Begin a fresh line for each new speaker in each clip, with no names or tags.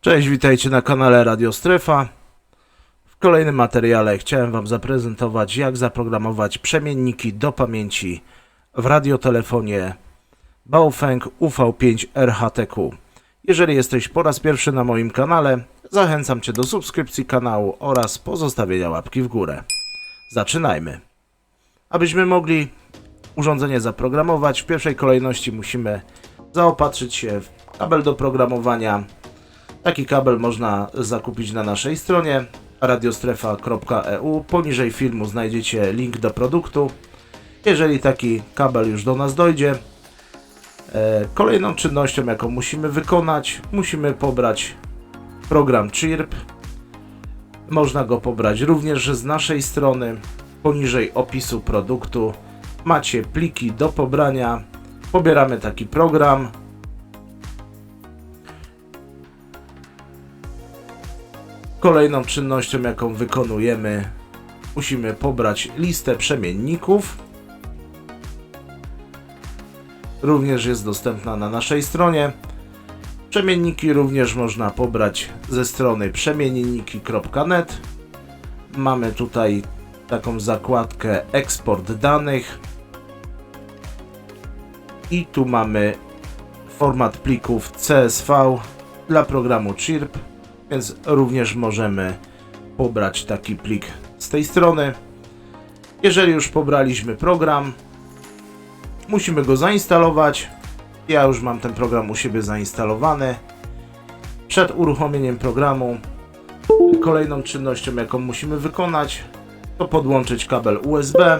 Cześć, witajcie na kanale Radio Strefa. W kolejnym materiale chciałem Wam zaprezentować, jak zaprogramować przemienniki do pamięci w radiotelefonie Baofeng UV5 RHTQ. Jeżeli jesteś po raz pierwszy na moim kanale, zachęcam Cię do subskrypcji kanału oraz pozostawienia łapki w górę. Zaczynajmy. Abyśmy mogli urządzenie zaprogramować, w pierwszej kolejności musimy zaopatrzyć się w kabel do programowania. Taki kabel można zakupić na naszej stronie radiostrefa.eu. Poniżej filmu znajdziecie link do produktu. Jeżeli taki kabel już do nas dojdzie, e, kolejną czynnością, jaką musimy wykonać, musimy pobrać program Chirp. Można go pobrać również z naszej strony. Poniżej opisu produktu macie pliki do pobrania. Pobieramy taki program. Kolejną czynnością, jaką wykonujemy, musimy pobrać listę przemienników. Również jest dostępna na naszej stronie. Przemienniki również można pobrać ze strony przemienniki.net. Mamy tutaj taką zakładkę eksport danych. I tu mamy format plików CSV dla programu Chirp, więc również możemy pobrać taki plik z tej strony. Jeżeli już pobraliśmy program, musimy go zainstalować. Ja już mam ten program u siebie zainstalowany. Przed uruchomieniem programu kolejną czynnością, jaką musimy wykonać, to podłączyć kabel USB.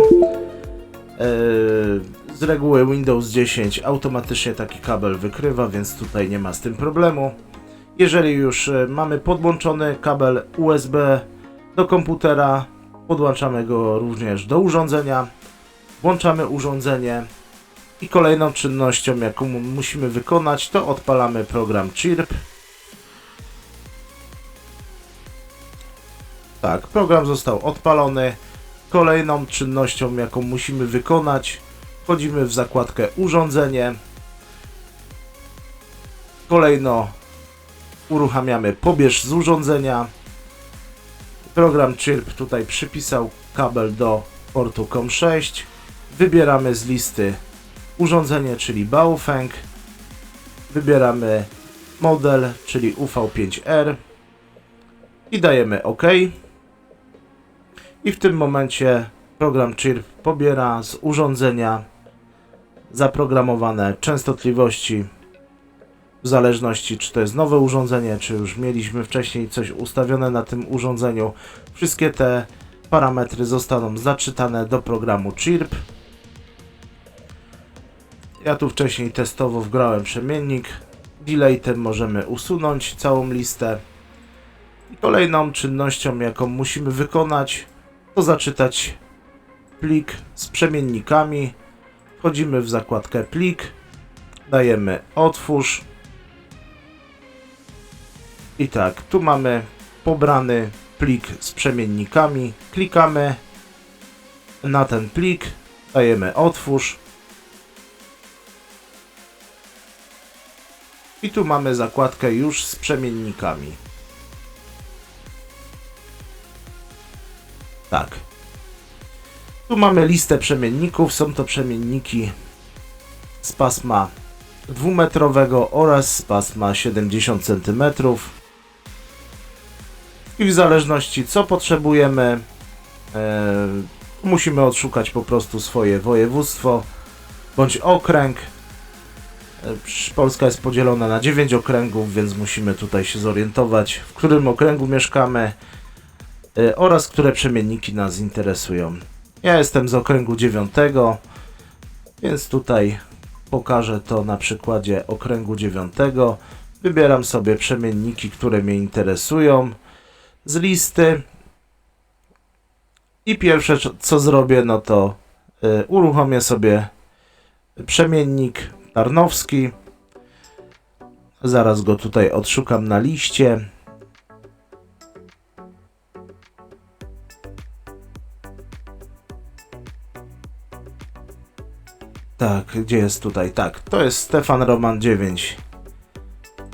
Yy, Z reguły Windows 10 automatycznie taki kabel wykrywa, więc tutaj nie ma z tym problemu. Jeżeli już e, mamy podłączony kabel USB do komputera, podłączamy go również do urządzenia, włączamy urządzenie i kolejną czynnością, jaką mu- musimy wykonać, to odpalamy program Chirp. Tak, program został odpalony. Kolejną czynnością, jaką musimy wykonać, wchodzimy w zakładkę urządzenie. Kolejno uruchamiamy pobierz z urządzenia. Program Chirp tutaj przypisał kabel do portu COM6. Wybieramy z listy urządzenie, czyli Baofeng. Wybieramy model, czyli UV5R i dajemy OK. I w tym momencie program Chirp pobiera z urządzenia zaprogramowane częstotliwości w zależności czy to jest nowe urządzenie, czy już mieliśmy wcześniej coś ustawione na tym urządzeniu. Wszystkie te parametry zostaną zaczytane do programu Chirp. Ja tu wcześniej testowo wgrałem przemiennik. Deletem możemy usunąć całą listę. I kolejną czynnością, jaką musimy wykonać, to zaczytać plik z przemiennikami. Wchodzimy w zakładkę plik, dajemy otwórz. I tak, tu mamy pobrany plik z przemiennikami. Klikamy na ten plik, dajemy otwórz. I tu mamy zakładkę już z przemiennikami. Tak. Tu mamy listę przemienników. Są to przemienniki z pasma dwumetrowego oraz z pasma 70 cm. I w zależności co potrzebujemy, e, musimy odszukać po prostu swoje województwo bądź okręg. E, Polska jest podzielona na 9 okręgów, więc musimy tutaj się zorientować, w którym okręgu mieszkamy e, oraz które przemienniki nas interesują. Ja jestem z okręgu 9, więc tutaj pokażę to na przykładzie okręgu 9. Wybieram sobie przemienniki, które mnie interesują z listy. I pierwsze co- zrobię, no to y, uruchomię sobie przemiennik Tarnowski. Zaraz go tutaj odszukam na liście. Tak, gdzie jest tutaj? Tak, to jest Stefan Roman 9.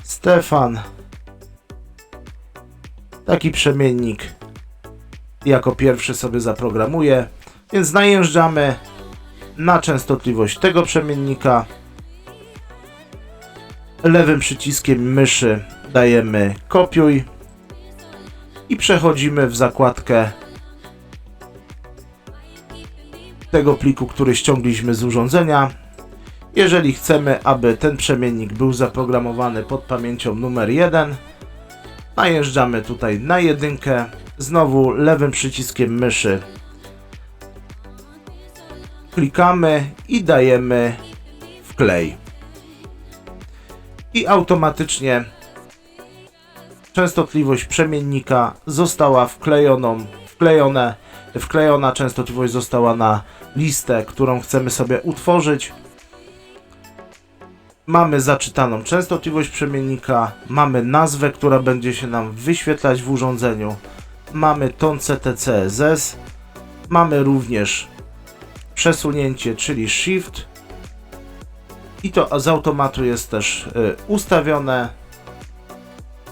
Stefan. Taki przemiennik jako pierwszy sobie zaprogramuję. Więc najeżdżamy na częstotliwość tego przemiennika. Lewym przyciskiem myszy dajemy kopiuj i przechodzimy w zakładkę tego pliku, który ściągliśmy z urządzenia. Jeżeli chcemy, aby ten przemiennik był zaprogramowany pod pamięcią numer 1, najeżdżamy tutaj na jedynkę, znowu lewym przyciskiem myszy klikamy i dajemy wklej. I automatycznie częstotliwość przemiennika została wklejoną, wklejone, wklejona częstotliwość została na listę, którą chcemy sobie utworzyć. Mamy zaczytaną częstotliwość przemiennika, mamy nazwę, która będzie się nam wyświetlać w urządzeniu, mamy ton CTCSS, mamy również przesunięcie, czyli Shift i to z automatu jest też y, ustawione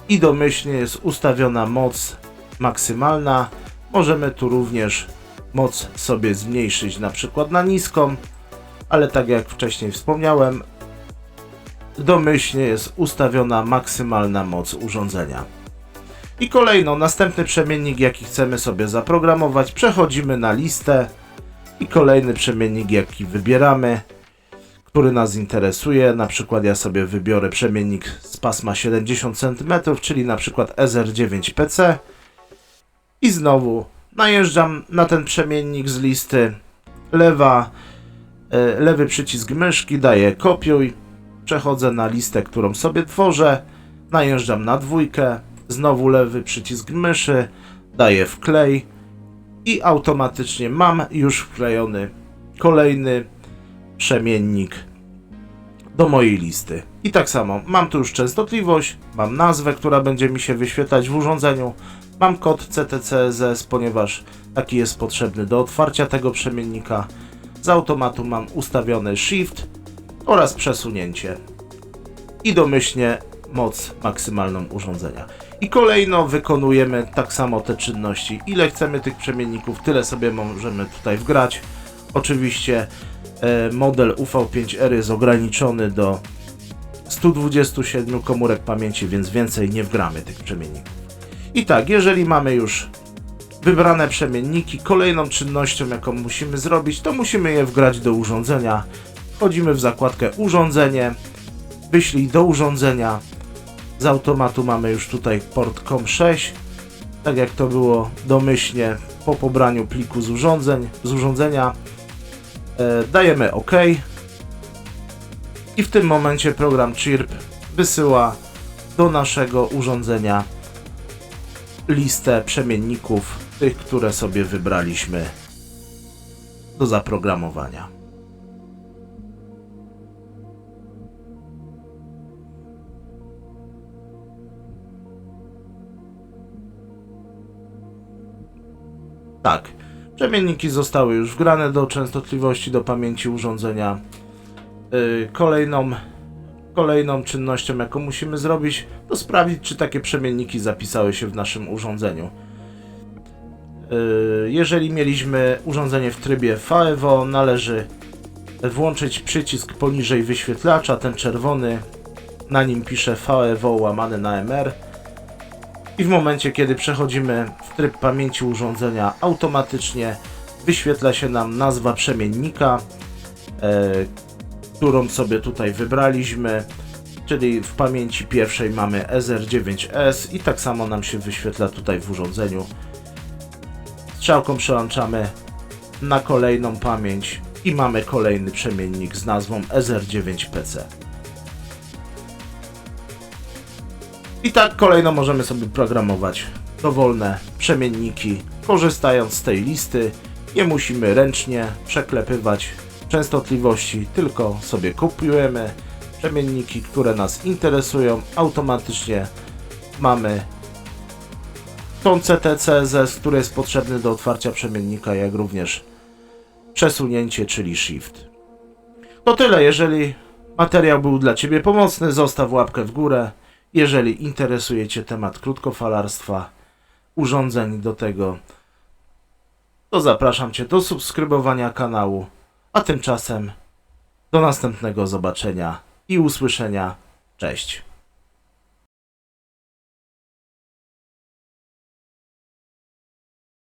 i domyślnie jest ustawiona moc maksymalna. Możemy tu również moc sobie zmniejszyć na przykład na niską, ale tak jak wcześniej wspomniałem, domyślnie jest ustawiona maksymalna moc urządzenia. I kolejno, następny przemiennik, jaki chcemy sobie zaprogramować, przechodzimy na listę i kolejny przemiennik, jaki wybieramy, który nas interesuje. Na przykład ja sobie wybiorę przemiennik z pasma 70 cm, czyli na przykład SR9PC i znowu najeżdżam na ten przemiennik z listy. Lewa, e, lewy przycisk myszki daję kopiuj, przechodzę na listę, którą sobie tworzę, najeżdżam na dwójkę, znowu lewy przycisk myszy, daję wklej i automatycznie mam już wklejony kolejny przemiennik do mojej listy. I tak samo mam tu już częstotliwość, mam nazwę, która będzie mi się wyświetlać w urządzeniu, mam kod CTCSS, ponieważ taki jest potrzebny do otwarcia tego przemiennika. Z automatu mam ustawiony Shift oraz przesunięcie i domyślnie moc maksymalną urządzenia. I kolejno wykonujemy tak samo te czynności. Ile chcemy tych przemienników, tyle sobie możemy tutaj wgrać. Oczywiście e, model UV5R jest ograniczony do 127 komórek pamięci, więc więcej nie wgramy tych przemienników. I tak, jeżeli mamy już wybrane przemienniki, kolejną czynnością, jaką musimy zrobić, to musimy je wgrać do urządzenia. Wchodzimy w zakładkę urządzenie, wyślij do urządzenia, z automatu mamy już tutaj port COM6, tak jak to było domyślnie po pobraniu pliku z urządzeń, z urządzenia. E, dajemy OK. I w tym momencie program Chirp wysyła do naszego urządzenia listę przemienników, tych, które sobie wybraliśmy do zaprogramowania. Tak. Przemienniki zostały już wgrane do częstotliwości, do pamięci urządzenia. Yy, kolejną, kolejną czynnością, jaką musimy zrobić, to sprawdzić, czy takie przemienniki zapisały się w naszym urządzeniu. Yy, jeżeli mieliśmy urządzenie w trybie VEVO, należy włączyć przycisk poniżej wyświetlacza, ten czerwony, na nim pisze VEVO łamane na MR i w momencie, kiedy przechodzimy w tryb pamięci urządzenia, automatycznie wyświetla się nam nazwa przemiennika, e, którą sobie tutaj wybraliśmy, czyli w pamięci pierwszej mamy SR9S i tak samo nam się wyświetla tutaj w urządzeniu. Strzałką przełączamy na kolejną pamięć i mamy kolejny przemiennik z nazwą SR9PC. I tak kolejno możemy sobie programować dowolne przemienniki, korzystając z tej listy. Nie musimy ręcznie przeklepywać częstotliwości, tylko sobie kopiujemy przemienniki, które nas interesują. Automatycznie mamy ton CTCSS, który jest potrzebny do otwarcia przemiennika, jak również przesunięcie, czyli Shift. To tyle. Jeżeli materiał był dla Ciebie pomocny, zostaw łapkę w górę. Jeżeli interesuje Cię temat krótkofalarstwa, urządzeń do tego, to zapraszam Cię do subskrybowania kanału. A tymczasem do następnego zobaczenia i usłyszenia. Cześć.